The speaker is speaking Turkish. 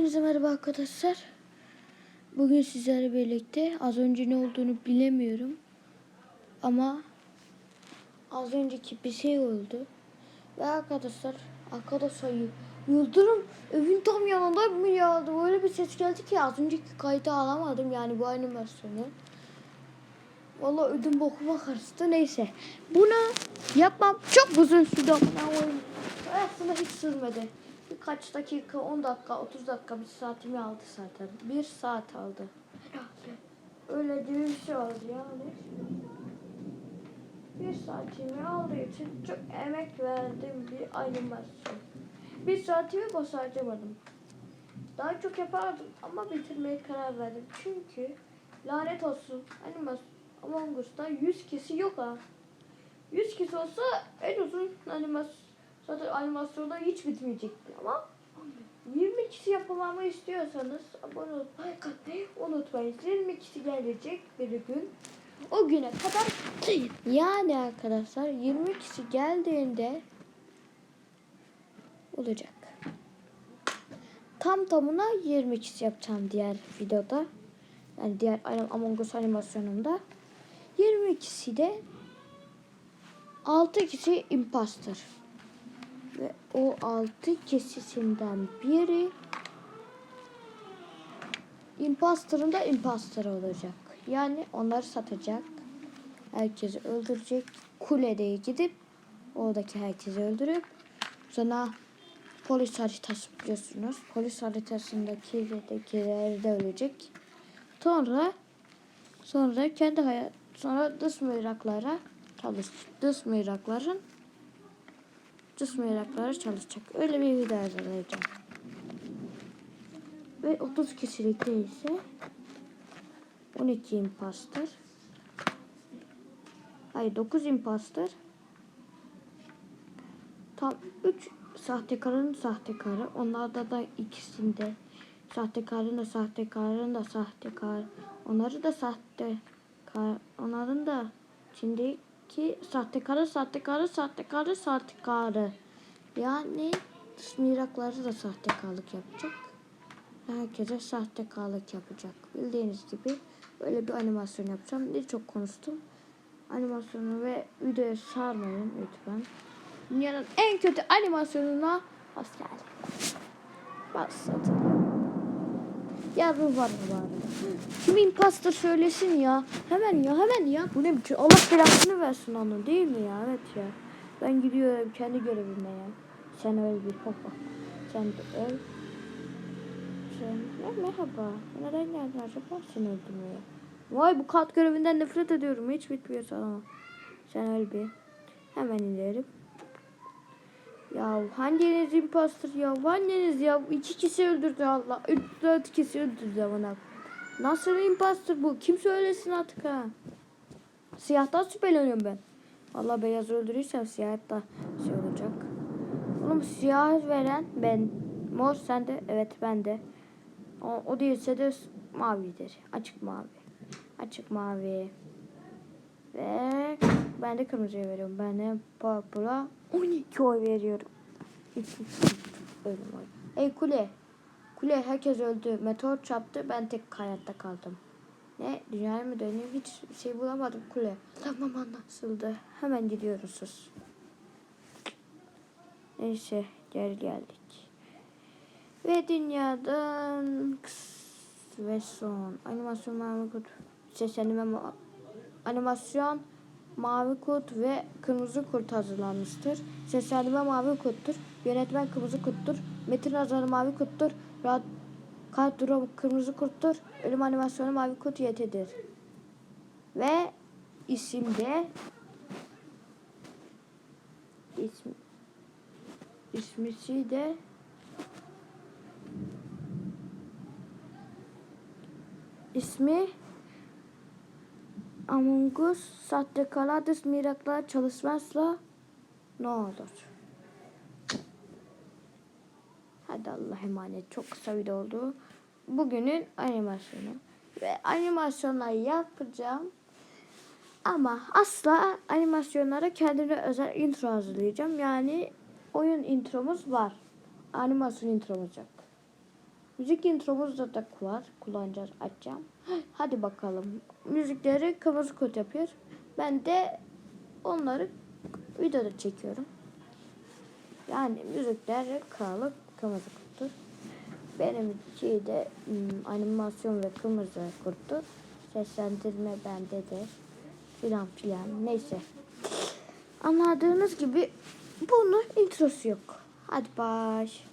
Hepinize merhaba arkadaşlar. Bugün sizlerle birlikte az önce ne olduğunu bilemiyorum. Ama az önceki bir şey oldu. Ve arkadaşlar arkadaşlar Yıldırım evin tam yanında mı yağdı? Böyle bir ses geldi ki az önceki kaydı alamadım yani bu animasyonu. Vallahi ödüm bokuma karıştı. Neyse. Bunu yapmam çok uzun sürdü. Aslında hiç sürmedi. Birkaç dakika, 10 dakika, 30 dakika, bir saatimi aldı zaten. Bir saat aldı. Öyle gibi bir şey oldu yani. Bir saatimi aldığı için çok emek verdim bir animasyon. Bir saatimi boş harcamadım. Daha çok yapardım ama bitirmeye karar verdim. Çünkü lanet olsun animasyon Among Us'ta 100 kişi yok ha. 100 kişi olsa en uzun animasyon zaten animasyonda hiç bitmeyecekti ama 20 kişi yapmamı istiyorsanız abone olmayı unutmayın. 20 kişi gelecek bir gün. O güne kadar yani arkadaşlar 20 kişi geldiğinde olacak. Tam tamına 20 kişi yapacağım diğer videoda. Yani diğer Among Us animasyonumda. 20 kişi de 6 kişi imposter. Ve o 6 kişisinden biri imposter'ın da imposter olacak. Yani onları satacak. Herkesi öldürecek. Kulede gidip oradaki herkesi öldürüp sonra polis haritası biliyorsunuz. Polis haritasındaki de ölecek. Sonra sonra kendi hayat sonra dış mıyraklara çalış dış mıyrakların dış mıyraklara çalışacak. Öyle bir video hazırlayacağım. Ve 30 kişilikte ise 12 imposter. Hayır 9 imposter. Tam 3 sahtekarın sahtekarı. Onlarda da ikisinde sahtekarın da sahtekarın da sahtekar. Onları da sahtekar. Onların da içindeki sahtekarı sahtekarı sahtekarı sahtekarı. Yani mirakları da sahtekarlık yapacak. Herkese sahtekarlık yapacak. Bildiğiniz gibi böyle bir animasyon yapacağım. Ne çok konuştum. Animasyonu ve videoyu sarmayın lütfen. Dünyanın en kötü animasyonuna hoş geldin. Başladı. Ya bu var bu var. Kim imposter söylesin ya. Hemen ya hemen ya. Bu ne biçim? Allah belasını versin onu değil mi ya? Evet ya. Ben gidiyorum kendi görevime ya. Sen öl bir baba. Sen de öl. Sen ya merhaba. Neden geldin acaba? Seni öldürmeye. Vay bu kat görevinden nefret ediyorum. Hiç bitmiyor sana. Sen öl bir. Hemen inerim. Ya hanginiz imposter ya? Hanginiz ya? İki kişi öldürdü Allah. Üç dört kişi öldürdü bana. Nasıl imposter bu? Kim söylesin artık ha? Siyahtan şüpheleniyorum ben. Allah beyaz öldürürsem siyah da şey olacak. Oğlum siyah veren ben. Mor sende. Evet ben de. O, o değilse de mavidir. Açık mavi. Açık mavi. Ben de kırmızıya veriyorum. Ben de purple'a 12 oy veriyorum. Ölüm oy. Ey kule. Kule herkes öldü. Meteor çarptı. Ben tek hayatta kaldım. Ne? Dünyaya mı döneyim? Hiç şey bulamadım kule. Tamam anlaşıldı. Hemen gidiyoruz. Neyse geri geldik. Ve dünyadan ve son animasyon kod seslenme ma- animasyon mavi kod ve kırmızı kurt hazırlanmıştır. Seslendirme mavi kodtur. Yönetmen kırmızı kurttur. Metin yazarı mavi kurttur. Rad kadro kırmızı kurttur. Ölüm animasyonu mavi kurt yetedir. Ve isimde ismi ismisi de ismi Among Us sahtekarlar dış miraklar çalışmazsa ne olur? Hadi Allah emanet. Çok kısa video oldu. Bugünün animasyonu. Ve animasyonları yapacağım. Ama asla animasyonlara kendine özel intro hazırlayacağım. Yani oyun intromuz var. Animasyon intromuz yok. Müzik intromuzda da var. Kullanacağız, açacağım. Hadi bakalım. Müzikleri kırmızı kod yapıyor. Ben de onları videoda çekiyorum. Yani müzikleri kralı kırmızı kutu. Benim şeyde hmm, animasyon ve kırmızı kutu. Seslendirme bende de filan filan. Neyse. Anladığınız gibi bunun introsu yok. Hadi baş.